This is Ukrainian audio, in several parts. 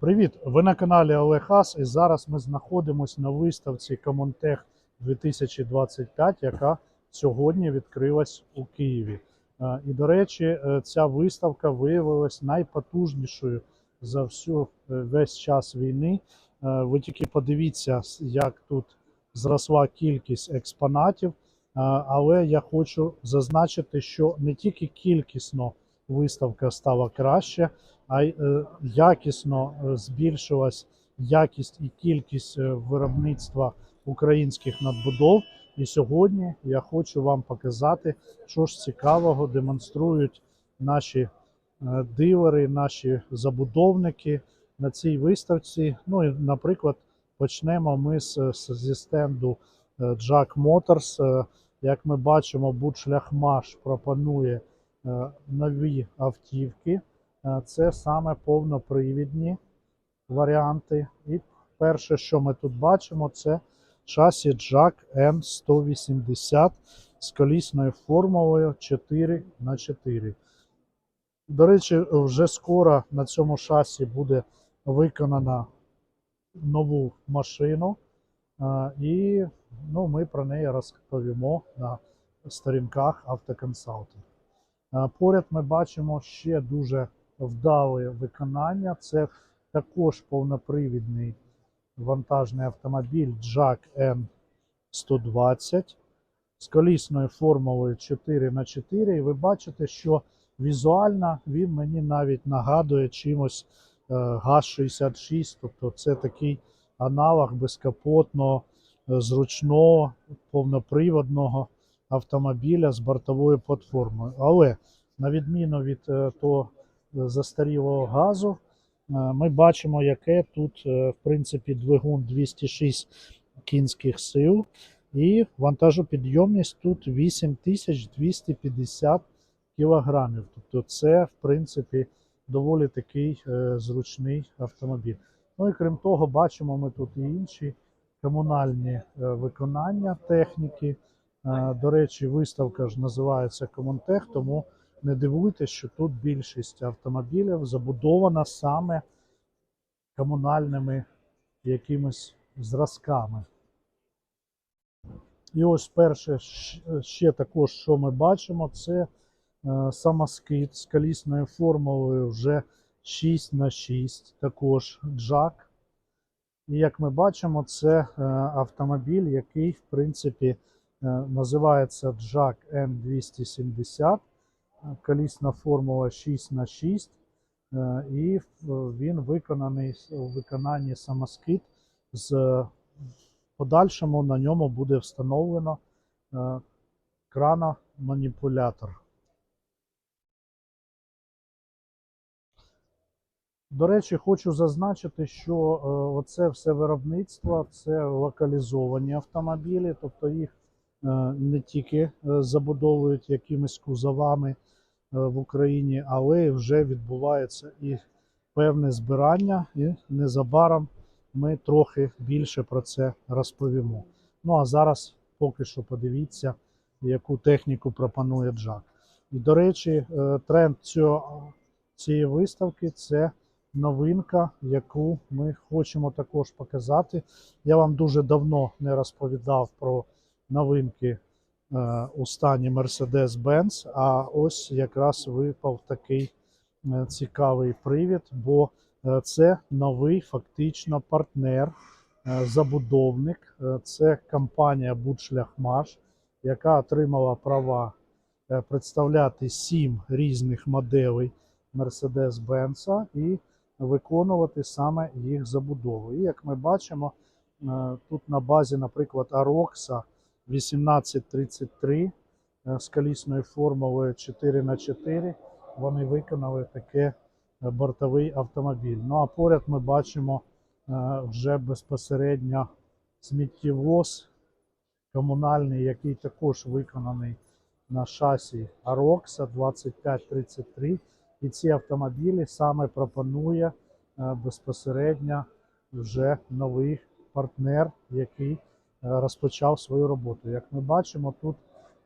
Привіт! Ви на каналі Олег Ас, і зараз ми знаходимося на виставці Комонтех 2025, яка сьогодні відкрилась у Києві. Е, І, до речі, е, ця виставка виявилась найпотужнішою за всю е, весь час війни. Ви тільки подивіться, як тут зросла кількість експонатів. Але я хочу зазначити, що не тільки кількісно виставка стала краще, а е, якісно е, збільшилась якість і кількість е, виробництва українських надбудов. І сьогодні я хочу вам показати, що ж цікавого демонструють наші дилери, наші забудовники на цій виставці. Ну і, наприклад, почнемо ми з, зі стенду Jack Motors. Як ми бачимо, Будшляхмаш пропонує е, нові автівки. Е, Це саме повнопривідні варіанти. І перше, що ми тут бачимо, це шасі Jack N180 з колісною формулою 4 х 4 До речі, вже скоро на цьому шасі буде виконана нову машину. Е, І ну, ми про неї розповімо на сторінках автоконсалтинг. Е, Поряд ми бачимо ще дуже вдале виконання. Це також повнопривідний вантажний автомобіль Jack N120 з колісною формулою 4 х 4 І ви бачите, що візуально він мені навіть нагадує чимось е, ГАЗ-66, тобто це такий аналог безкапотного, е, зручного, повноприводного автомобіля з бортовою платформою. Але на відміну від е, того застарілого газу, е, ми бачимо, яке тут, е, в принципі, двигун 206 кінських сил, і вантажопідйомність тут 8250 кілограмів. Тобто, це, в принципі, доволі такий е, зручний автомобіль. Ну і крім того, бачимо ми тут і інші комунальні виконання техніки. До речі, виставка ж називається Комонтех, тому не дивуйтесь, що тут більшість автомобілів забудована саме комунальними якимись зразками. І ось перше ще також, що ми бачимо, це е, самоскид з колісною формулою вже 6 на 6 також джак. І як ми бачимо, це е, автомобіль, який, в принципі, е, називається N270, е, колісна формула 6 на 6 е, і він виконаний у виконанні самоскид. З подальшому на ньому буде встановлено е, крана-маніпулятор. До речі, хочу зазначити, що е, оце все виробництво це локалізовані автомобілі, тобто їх не тільки забудовують якимись кузовами в Україні, але вже відбувається і певне збирання, і незабаром ми трохи більше про це розповімо. Ну а зараз поки що подивіться, яку техніку пропонує Джак. І, до речі, е, тренд цього, цієї виставки це новинка, яку ми хочемо також показати. Я вам дуже давно не розповідав про новинки е, у стані Mercedes-Benz, а ось якраз випав такий е, цікавий привід, бо е, це новий фактично партнер, е, забудовник. Е, Це компанія Будшляхмаш, яка отримала права е, представляти сім різних моделей Mercedes-Benz і виконувати саме їх забудову. І як ми бачимо, е, тут на базі, наприклад, Aroxa 1833 е, з колісною формулою 4 х 4 вони виконали таке е, бортовий автомобіль. Ну а поряд ми бачимо е, вже безпосередньо сміттєвоз комунальний, який також виконаний на шасі Aroxa 2533. І ці автомобілі саме пропонує безпосередньо вже новий партнер, який розпочав свою роботу. Як ми бачимо, тут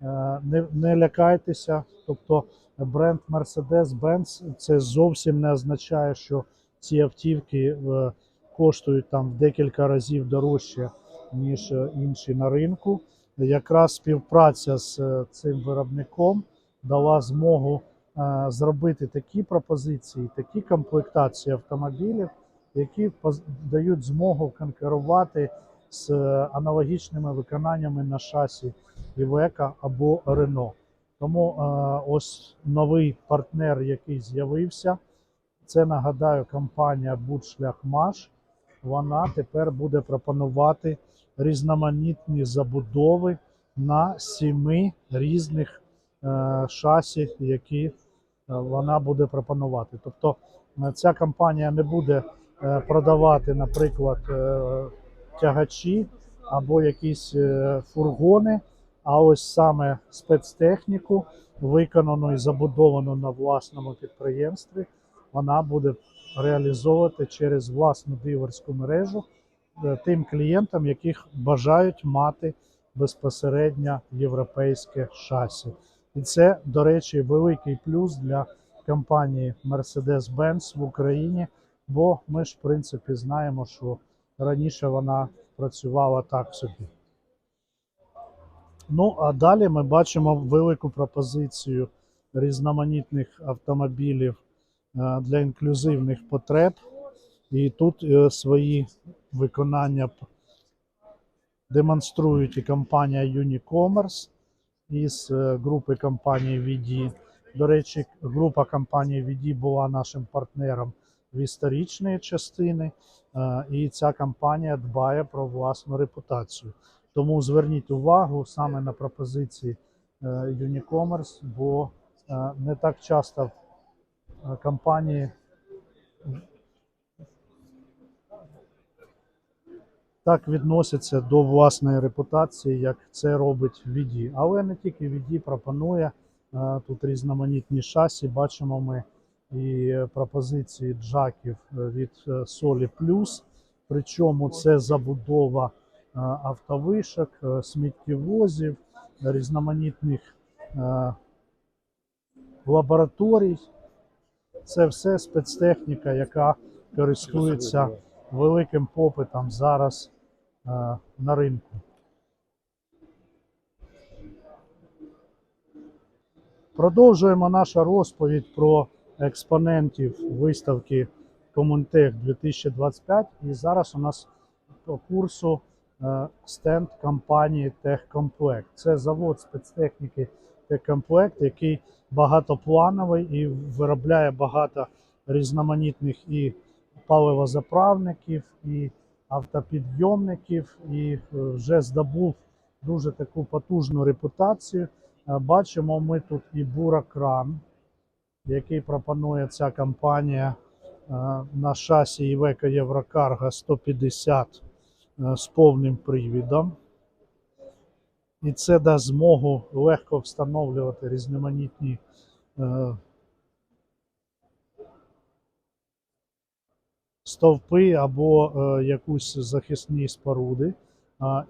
е, не, не лякайтеся, тобто бренд Mercedes-Benz це зовсім не означає, що ці автівки е, коштують там в декілька разів дорожче, ніж е, інші на ринку. Якраз співпраця з е, цим виробником дала змогу е, зробити такі пропозиції, такі комплектації автомобілів, які дають змогу конкурувати з аналогічними виконаннями на шасі Івека або Рено. Тому е, ось новий партнер, який з'явився, це нагадаю компанія Будшляхмаш. Вона тепер буде пропонувати різноманітні забудови на сіми різних е, шасі, які е, вона буде пропонувати. Тобто ця компанія не буде продавати, наприклад, тягачі або якісь е, фургони, а ось саме спецтехніку, виконану і забудовану на власному підприємстві, вона буде реалізовувати через власну дилерську мережу е, тим клієнтам, яких бажають мати безпосередньо європейське шасі. І це, до речі, великий плюс для компанії Mercedes-Benz в Україні, бо ми ж, в принципі, знаємо, що раніше вона працювала так собі. Ну, а далі ми бачимо велику пропозицію різноманітних автомобілів е, для інклюзивних потреб. І тут е, свої виконання демонструють і компанія Unicommerce із е, групи компанії VD. До речі, група компанії VD була нашим партнером в історичної частини, і ця компанія дбає про власну репутацію. Тому зверніть увагу саме на пропозиції е, Unicommerce, бо е, не так часто е, компанії так відносяться до власної репутації, як це робить VD. Але не тільки VD пропонує тут різноманітні шасі. Бачимо ми і пропозиції джаків е, від е, Soli Plus. Причому це забудова е, автовишок, е, сміттєвозів, різноманітних е, лабораторій. Це все спецтехніка, яка користується великим попитом зараз е, на ринку. Продовжуємо нашу розповідь про експонентів виставки Комунтех 2025. І зараз у нас по курсу е, стенд компанії Техкомплект. Це завод спецтехніки Техкомплект, який багатоплановий і виробляє багато різноманітних і паливозаправників, і автопідйомників, і е, вже здобув дуже таку потужну репутацію. Е, Бачимо ми тут і буракран, який пропонує ця компанія е, на шасі Iveco Єврокарго 150 е, з повним привідом. І це дасть змогу легко встановлювати різноманітні е, стовпи або якусь захисні споруди.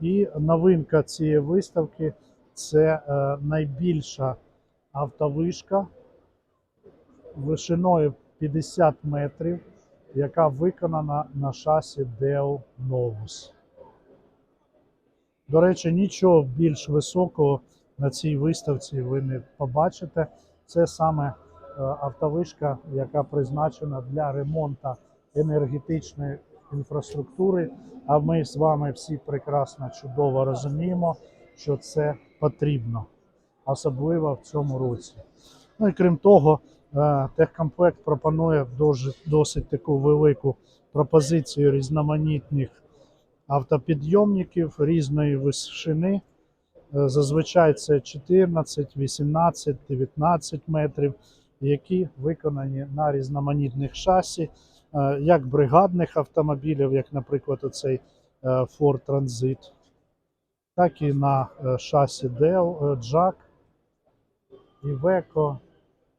І новинка цієї виставки це найбільша автовишка вишиною 50 метрів, яка виконана на шасі Deo Novus. До речі, нічого більш високого на цій виставці ви не побачите. Це саме е, автовишка, яка призначена для ремонту енергетичної інфраструктури. А ми з вами всі прекрасно чудово розуміємо, що це потрібно, особливо в цьому році. Ну і крім того, техкомплект пропонує досить таку велику пропозицію різноманітних автопідйомників різної висшини. Е, Зазвичай це 14, 18, 19 метрів, які виконані на різноманітних шасі, е, як бригадних автомобілів, як, наприклад, оцей е, Ford Transit, так і на е, шасі Dell, е, Jack, Iveco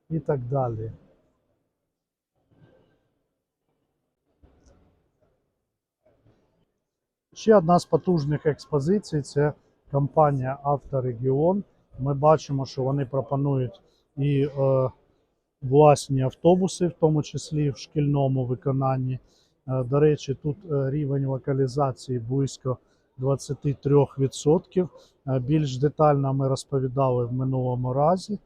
і так далі. Ще одна з потужних експозицій це компанія Авторегіон. Ми бачимо, що вони пропонують і е, власні автобуси, в тому числі в шкільному виконанні. Е, До речі, тут е, рівень локалізації близько 23%. Е, Більш детально ми розповідали в минулому разі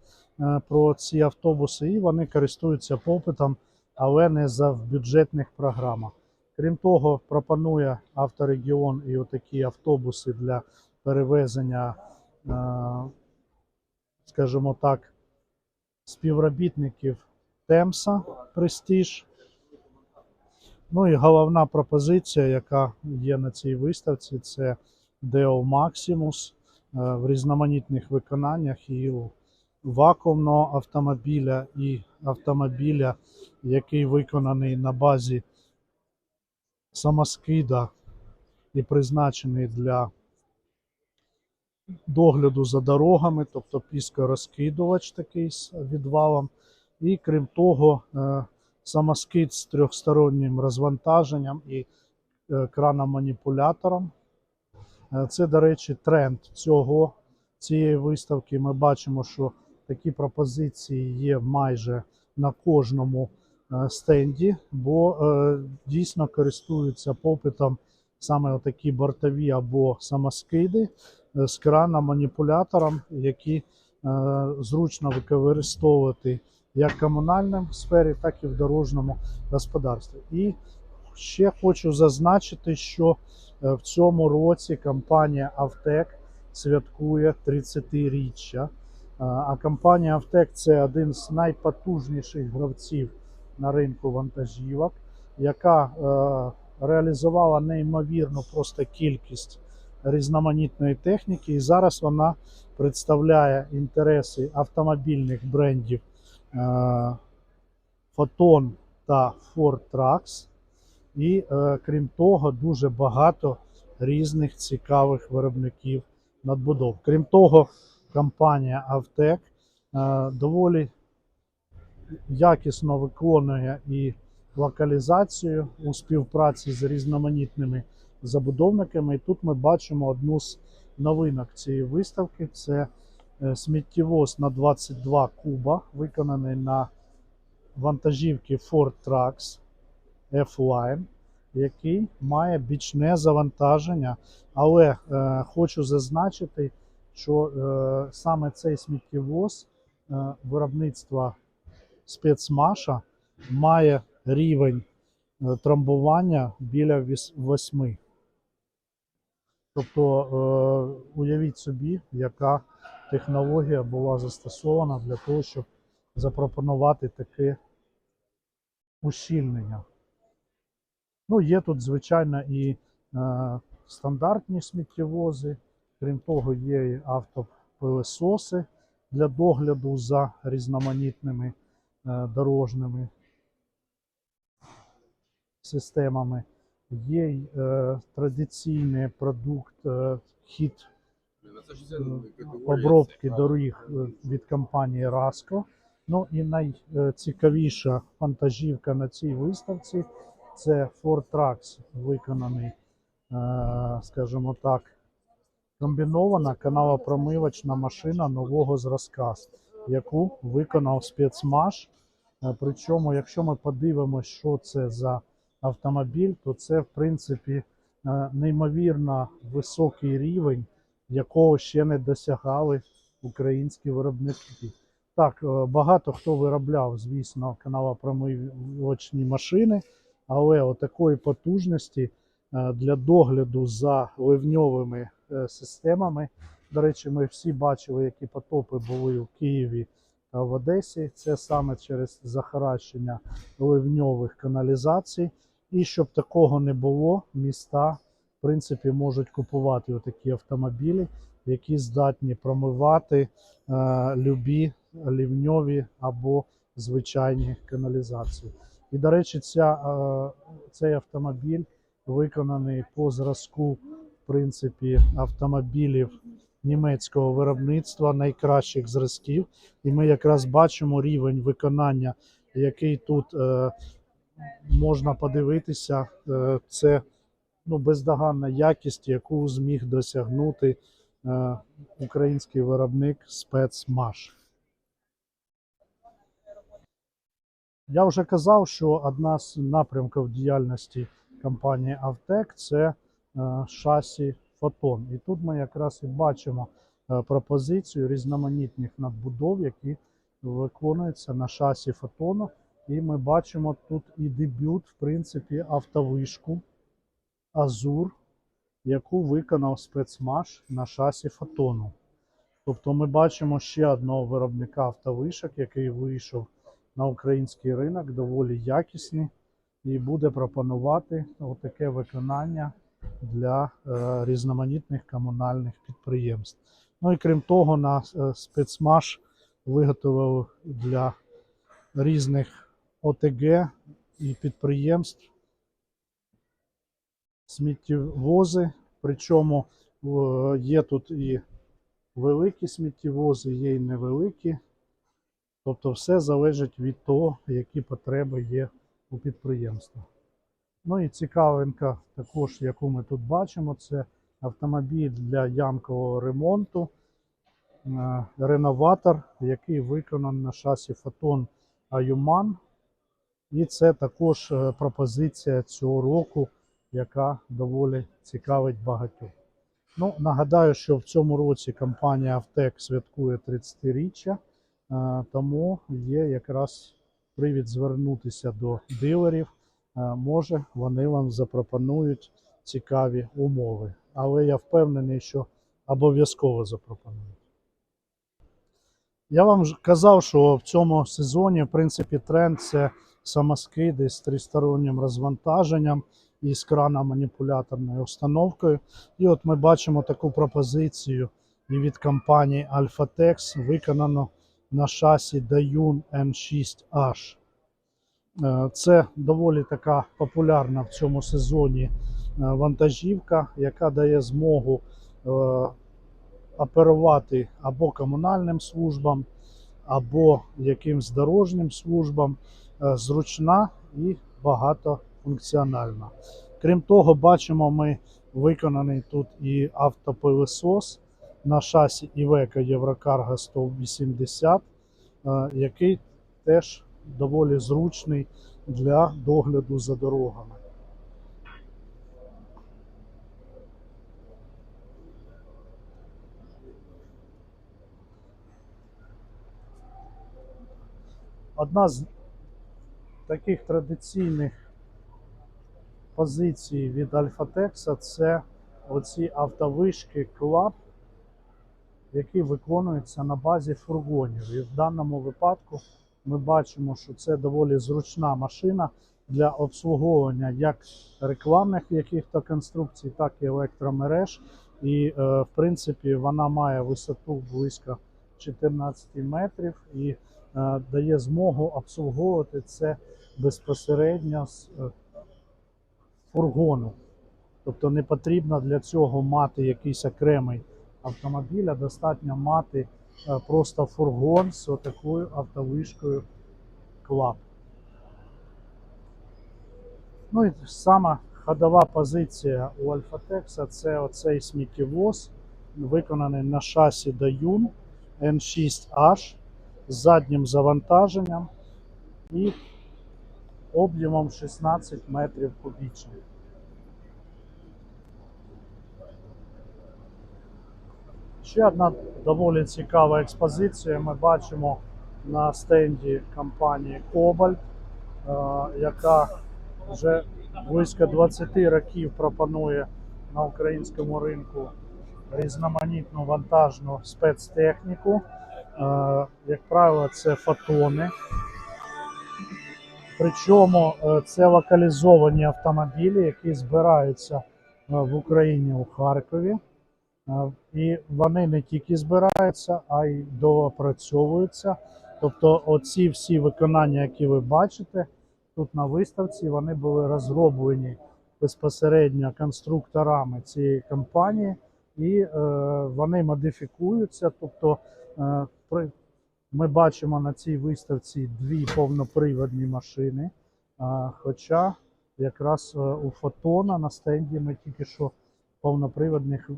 про ці автобуси, і вони користуються попитом, але не за в бюджетних програмах. Крім того, пропонує авторегіон і отакі автобуси для перевезення, е, скажімо так, співробітників Темса Престиж. Ну і головна пропозиція, яка є на цій виставці, це Maximus е, в різноманітних виконаннях і у вакуумного автомобіля, і автомобіля, який виконаний на базі самоскида і призначений для догляду за дорогами, тобто піскорозкидувач такий з відвалом. І крім того, е, самоскид з трьохстороннім розвантаженням і е, краном-маніпулятором. Е, Це, до речі, тренд цього, цієї виставки. Ми бачимо, що такі пропозиції є майже на кожному е, стенді, бо е, дійсно користуються попитом саме такі бортові або самоскиди е, з краном-маніпулятором, які зручно використовувати як в комунальній сфері, так і в дорожньому господарстві. І ще хочу зазначити, що в цьому році компанія Автек святкує 30-річчя. А компанія Автек це один з найпотужніших гравців на ринку вантажівок, яка е, реалізувала неймовірну просто кількість різноманітної техніки, і зараз вона представляє інтереси автомобільних брендів е, Photon та Ford Trucks. І е, крім того, дуже багато різних цікавих виробників надбудов. Крім того, компанія Avtec е, доволі якісно виконує і локалізацію у співпраці з різноманітними забудовниками. І тут ми бачимо одну з новинок цієї виставки: це е, сміттєвоз на 22 куба, виконаний на вантажівки Ford Trucks F-Line, який має бічне завантаження. Але е, хочу зазначити, що е, саме цей сміттєвоз е, виробництва спецмаша має рівень е, трамбування біля 8. Тобто, е, уявіть собі, яка технологія була застосована для того, щоб запропонувати таке ущільнення. Ну, є тут, звичайно, і е, стандартні сміттєвози. Крім того, є і для догляду за різноманітними е, дорожніми системами. Є е, традиційний продукт е, хід обробки доріг е, від компанії Раско. Ну і найцікавіша вантажівка на цій виставці це Ford Trucks, виконаний, е, скажімо так, комбінована каналопромивочна машина нового зразка, яку виконав спецмаш. Е, Причому, якщо ми подивимося, що це за автомобіль, то це, в принципі, е, неймовірно високий рівень, якого ще не досягали українські виробники. Так, е, багато хто виробляв, звісно, каналопромивочні машини, але отакої потужності для догляду за ливньовими системами. До речі, ми всі бачили, які потопи були у Києві та в Одесі. Це саме через захаращення ливньових каналізацій. І щоб такого не було, міста в принципі можуть купувати отакі автомобілі, які здатні промивати е, любі лівньові або звичайні каналізації. І, до речі, ця, е, цей автомобіль виконаний по зразку принципі, автомобілів німецького виробництва, найкращих зразків. І ми якраз бачимо рівень виконання, який тут е, можна подивитися. Е, це ну, бездоганна якість, яку зміг досягнути е, український виробник спецмаш. Я вже казав, що одна з напрямків діяльності компанії Автек це шасі Фотон. І тут ми якраз і бачимо е, пропозицію різноманітних надбудов, які виконуються на шасі Фотону. І ми бачимо тут і дебют, в принципі, автовишку Азур, яку виконав спецмаш на шасі Фотону. Тобто ми бачимо ще одного виробника автовишок, який вийшов на український ринок, доволі якісний, і буде пропонувати таке виконання для е, різноманітних комунальних підприємств. Ну і крім того, на е, спецмаш виготовив для різних ОТГ і підприємств сміттєвози. Причому е, є тут і великі сміттєвози, є і невеликі. Тобто все залежить від того, які потреби є у підприємства. Ну і цікавинка, також, яку ми тут бачимо, це автомобіль для ямкового ремонту, е, реноватор, який виконаний на шасі Photon Аюман. І це також е, пропозиція цього року, яка доволі цікавить багатьох. Ну, нагадаю, що в цьому році компанія Автек святкує 30-річчя, е, тому є якраз привід звернутися до дилерів. Е, Може, вони вам запропонують цікаві умови. Але я впевнений, що обов'язково запропонують. Я вам казав, що в цьому сезоні, в принципі, тренд це самоскиди з тристороннім розвантаженням і з крано-маніпуляторною установкою. І от ми бачимо таку пропозицію і від компанії Alphatex, виконано на шасі Dayun N6H. Е, Це доволі така популярна в цьому сезоні е, вантажівка, яка дає змогу е, оперувати або комунальним службам, або якимсь дорожнім службам. Зручна і багатофункціональна. Крім того, бачимо, ми виконаний тут і автопилисос на шасі Iveco Єврокарго 180, е, який теж доволі зручний для догляду за дорогами. Одна з таких традиційних позицій від Альфатекса це оці автовишки клаб, які виконуються на базі фургонів. І в даному випадку ми бачимо, що це доволі зручна машина для обслуговування як рекламних яких-то конструкцій, так і електромереж. І, е, в принципі, вона має висоту близько 14 метрів і е, дає змогу обслуговувати це безпосередньо з е, фургону. Тобто не потрібно для цього мати якийсь окремий автомобіль, а достатньо мати просто фургон з такою автовишкою клап. Ну і сама ходова позиція у Альфатекса це оцей сміттєвоз, виконаний на шасі Dayun N6H з заднім завантаженням і об'ємом 16 метрів кубічних. Ще одна доволі цікава експозиція. Ми бачимо на стенді компанії Cobalt, е, яка вже близько 20 років пропонує на українському ринку різноманітну вантажну спецтехніку. Е, Як правило, це фотони. Причому е, це локалізовані автомобілі, які збираються в Україні у Харкові. Е, І вони не тільки збираються, а й доопрацьовуються. Тобто, оці всі виконання, які ви бачите тут на виставці, вони були розроблені безпосередньо конструкторами цієї компанії, і е, вони модифікуються. Тобто, е, при, ми бачимо на цій виставці дві повноприводні машини. А, Хоча якраз е, у фотона на стенді ми тільки що повноприводних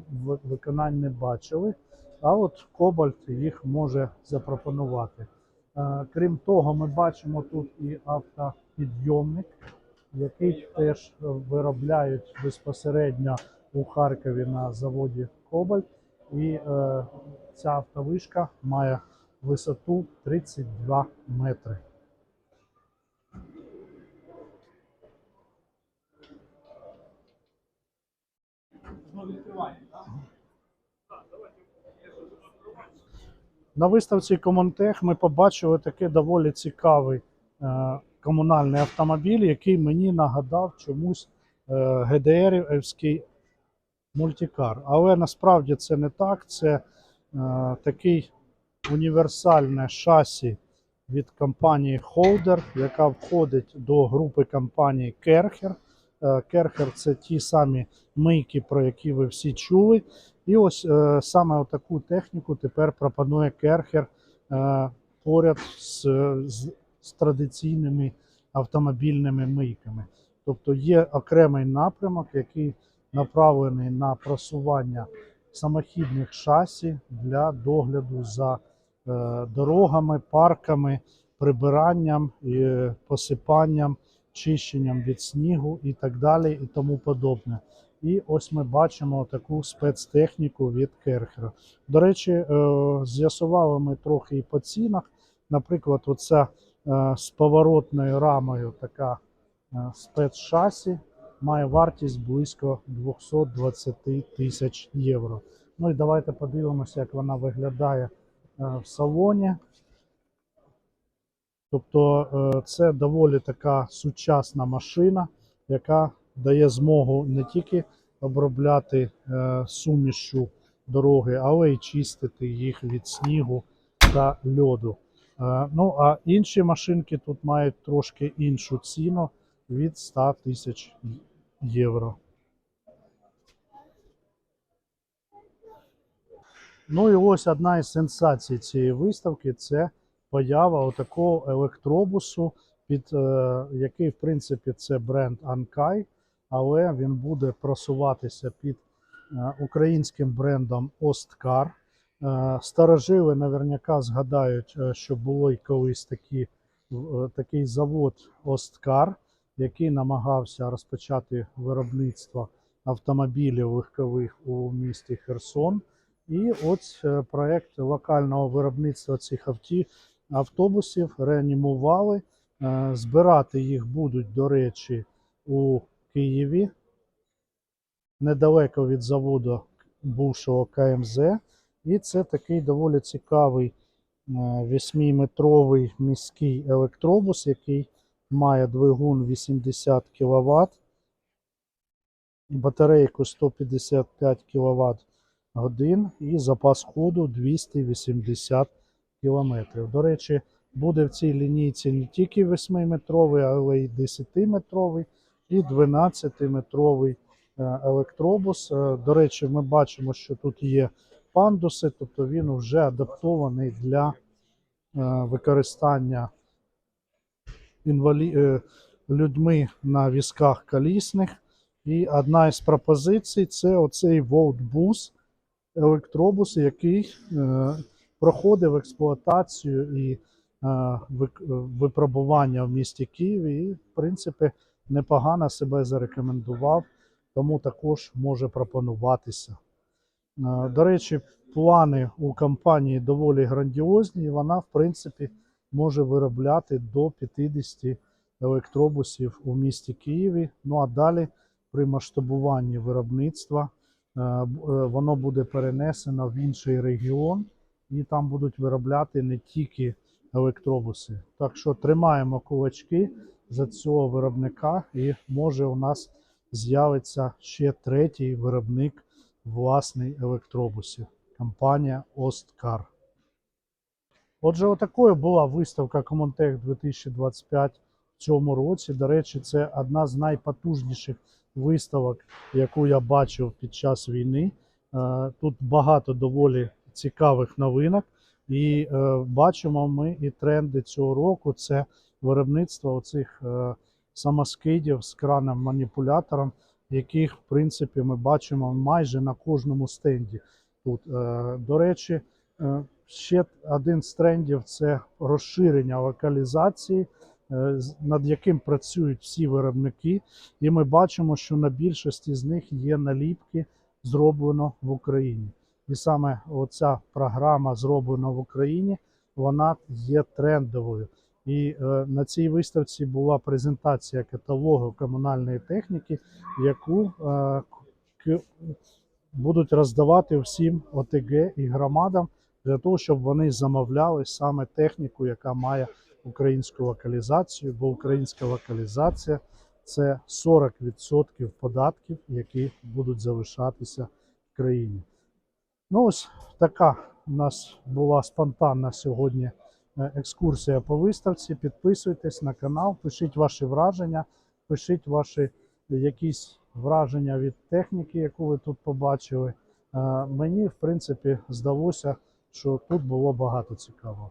виконань не бачили. А от Кобальт їх може запропонувати. Е, Крім того, ми бачимо тут і автопідйомник, який теж виробляють безпосередньо у Харкові на заводі Кобальт. І е, ця автовишка має висоту 32 метри. На виставці Комонтех ми побачили такий доволі цікавий е, комунальний автомобіль, який мені нагадав чомусь е, ГДРівський мультикар. Але насправді це не так. Це е, такий універсальне шасі від компанії Holder, яка входить до групи компанії Керхер. Е, Керхер це ті самі мийки, про які ви всі чули. І ось е, саме таку техніку тепер пропонує Керхер е, поряд з, з, з традиційними автомобільними мийками. Тобто є окремий напрямок, який направлений на просування самохідних шасі для догляду за дорогами, парками, прибиранням, і посипанням, чищенням від снігу і так далі, і тому подобне. І ось ми бачимо таку спецтехніку від Керхера. До речі, е, з'ясували ми трохи і по цінах. Наприклад, оця е, з поворотною рамою така е, спецшасі має вартість близько 220 тисяч євро. Ну і давайте подивимося, як вона виглядає в салоні. Тобто е, це доволі така сучасна машина, яка дає змогу не тільки обробляти е, сумішю дороги, але й чистити їх від снігу та льоду. Е, Ну а інші машинки тут мають трошки іншу ціну від 100 тисяч євро. Ну і ось одна із сенсацій цієї виставки це поява отакого електробусу, під е, який, в принципі, це бренд Ankai, але він буде просуватися під е, українським брендом Осткар. Е, Старожили наверняка згадають, е, що було й колись такі, е, такий завод Осткар, який намагався розпочати виробництво автомобілів легкових у місті Херсон. І ось е, проект локального виробництва цих авті, автобусів реанімували. Е, Збирати їх будуть, до речі, у Києві, недалеко від заводу бувшого КМЗ. І це такий доволі цікавий 8-метровий міський електробус, який має двигун 80 кВт, батарейку 155 кВт годин і запас ходу 280 км. До речі, буде в цій лінійці не тільки 8-метровий, але й 10-метровий і 12-метровий е, електробус. Е, До речі, ми бачимо, що тут є пандуси, тобто він вже адаптований для е, використання інвалі... людьми на візках колісних. І одна із пропозицій це оцей Волтбус електробус, який проходив експлуатацію і е, випробування в місті Києві. І, в принципі, непогано себе зарекомендував, тому також може пропонуватися. Е, До речі, плани у компанії доволі грандіозні, і вона, в принципі, може виробляти до 50 електробусів у місті Києві. Ну а далі при масштабуванні виробництва е, е, воно буде перенесено в інший регіон, і там будуть виробляти не тільки електробуси. Так що тримаємо кулачки за цього виробника, і може у нас з'явиться ще третій виробник власний електробусів. Компанія Осткар. Отже, отакою була виставка Комонтех 2025 в цьому році. До речі, це одна з найпотужніших виставок, яку я бачив під час війни. Е, Тут багато доволі цікавих новинок. І е, бачимо ми і тренди цього року. Це виробництво оцих е, самоскидів з краном маніпулятором, яких, в принципі, ми бачимо майже на кожному стенді. Тут, Е, до речі, е, ще один з трендів це розширення локалізації, е, над яким працюють всі виробники. І ми бачимо, що на більшості з них є наліпки зроблено в Україні. І саме оця програма зроблена в Україні, вона є трендовою. І е, на цій виставці була презентація каталогу комунальної техніки, яку е, будуть роздавати всім ОТГ і громадам для того, щоб вони замовляли саме техніку, яка має українську локалізацію, бо українська локалізація це 40% податків, які будуть залишатися в країні. Ну, ось така у нас була спонтанна сьогодні е, екскурсія по виставці. Підписуйтесь на канал, пишіть ваші враження, пишіть ваші якісь враження від техніки, яку ви тут побачили. Е, Мені, в принципі, здалося, що тут було багато цікавого.